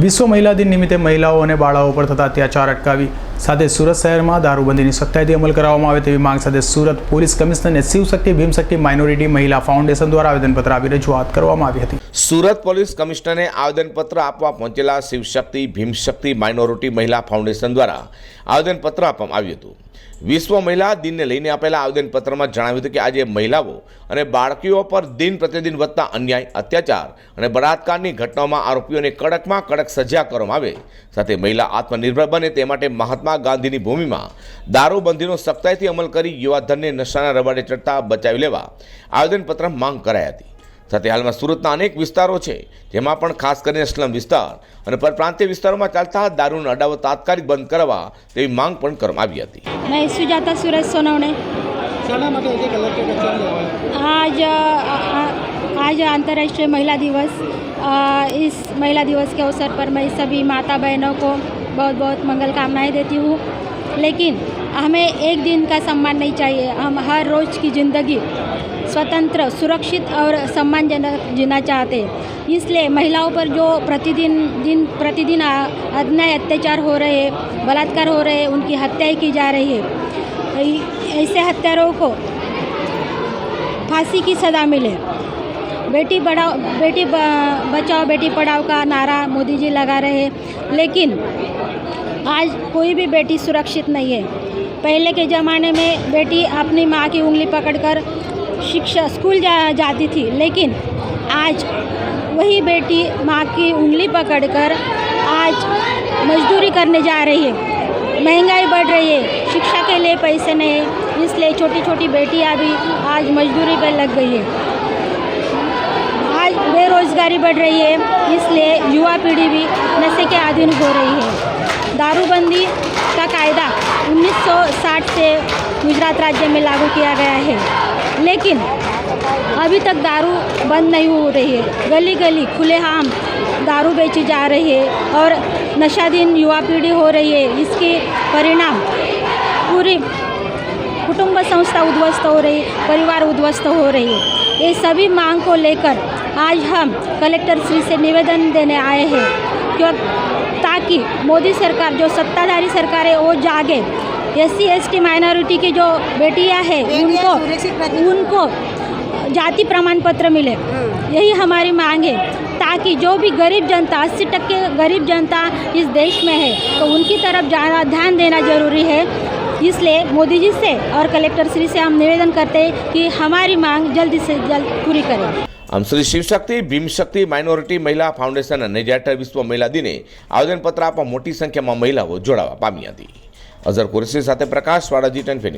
વિશ્વ મહિલા દિન નિમિત્તે મહિલાઓ અને બાળાઓ પર થતા અત્યાચાર અટકાવી સાથે સુરત શહેરમાં દારૂબંધીની સખ્તાઈથી અમલ કરવામાં આવે તેવી માંગ સાથે સુરત પોલીસ કમિશનરને શિવશક્તિ ભીમશક્તિ માઇનોરિટી મહિલા ફાઉન્ડેશન દ્વારા આવેદનપત્ર આપી રજૂઆત કરવામાં આવી હતી. સુરત પોલીસ કમિશનરને આવેદનપત્ર આપવા પહોંચેલા શિવશક્તિ ભીમશક્તિ માઇનોરિટી મહિલા ફાઉન્ડેશન દ્વારા આવેદનપત્ર આપવામાં આવ્યું હતું. વિશ્વ મહિલા દિનને લઈને આપેલા આવેદનપત્રમાં જણાવ્યું હતું કે આજે મહિલાઓ અને બાળકીઓ પર દિન પ્રતિદિન વધતા અન્યાય, અત્યાચાર અને બળાત્કારની ઘટનાઓમાં આરોપીઓને કડકમાં કડક સજા કરવામાં આવે. સાથે મહિલા આત્મનિર્ભર બને તે માટે મહાત્મા મહાત્મા ગાંધીની ભૂમિમાં દારૂબંધીનો સખ્તાઈથી અમલ કરી યુવાધનને નશાના રબાડે ચડતા બચાવી લેવા આવેદનપત્રમાં માંગ કરાઈ હતી. સાથે હાલમાં સુરતના અનેક વિસ્તારો છે જેમાં પણ ખાસ કરીને સ્લમ વિસ્તાર અને પરપ્રાંતીય વિસ્તારોમાં ચાલતા દારૂના અડાવો તાત્કાલિક બંધ કરવા તેવી માંગ પણ કરવામાં આવી હતી. આજ આજ આંતરરાષ્ટ્રીય મહિલા દિવસ. इस महिला दिवस के अवसर पर मैं सभी माता बहनों को बहुत बहुत मंगल कामनाएँ देती हूँ। लेकिन हमें एक दिन का सम्मान नहीं चाहिए। हम हर रोज़ की ज़िंदगी स्वतंत्र, सुरक्षित और सम्मानजनक जीना चाहते हैं। इसलिए महिलाओं पर जो प्रतिदिन, दिन, प्रतिदिन अन्याय अत्याचार हो रहे बलात्कार हो रहे हैं, उनकी हत्याएँ की जा रही है ऐसे हत्यारों को फांसी की सज़ा मिले। बेटी बढ़ाओ बेटी बचाओ, बेटी पढ़ाओ का नारा मोदी जी लगा रहे लेकिन आज कोई भी बेटी सुरक्षित नहीं है। पहले के ज़माने में बेटी अपनी माँ की उंगली पकड़कर शिक्षा, स्कूल जा, जाती थी। लेकिन आज वही बेटी माँ की उंगली पकड़कर आज मजदूरी करने जा रही है। महँगाई बढ़ रही है, शिक्षा के लिए पैसे नहीं इसलिए छोटी छोटी बेटियाँ भी आज मजदूरी पर लग गई है। बेरोजगारी बढ़ रही है, इसलिए युवा पीढ़ी भी नशे के अधीन हो रही है। दारूबंदी का कायदा 1960 से गुजरात राज्य में लागू किया गया है, लेकिन अभी तक दारू बंद नहीं हो रही है। गली गली खुलेआम दारू बेची जा रही है और नशाधीन युवा पीढ़ी हो रही है। इसके परिणाम पूरी कुटुंब संस्था उद्ध्वस्त हो रही, परिवार उद्ध्वस्त हो रही है। ये सभी मांग को लेकर आज हम कलेक्टर श्री से निवेदन देने आए हैं क्यों ताकि मोदी सरकार जो सत्ताधारी सरकार है वो जागे। S C S T minority की जो बेटियाँ हैं उनको उनको जाति प्रमाण पत्र मिले। यही हमारी मांग है ताकि जो भी गरीब जनता अस्सी टक्के गरीब जनता इस देश में है तो उनकी तरफ़ ज़्यादा ध्यान देना ज़रूरी है। इसलिए मोदी जी से और कलेक्टर श्री से हम निवेदन करते हैं कि हमारी मांग जल्दी से जल्द पूरी करें। આમ શ્રી શિવશક્તિ ભીમશક્તિ માઇનોરિટી મહિલા ફાઉન્ડેશન અને નેજાટર વિશ્વ મહિલા દિને આવેદનપત્ર આપવા મોટી સંખ્યામાં મહિલાઓ જોડાવા પામી હતી. અઝર કુરેશી સાથે પ્રકાશ વાળાજી ટેન્ફે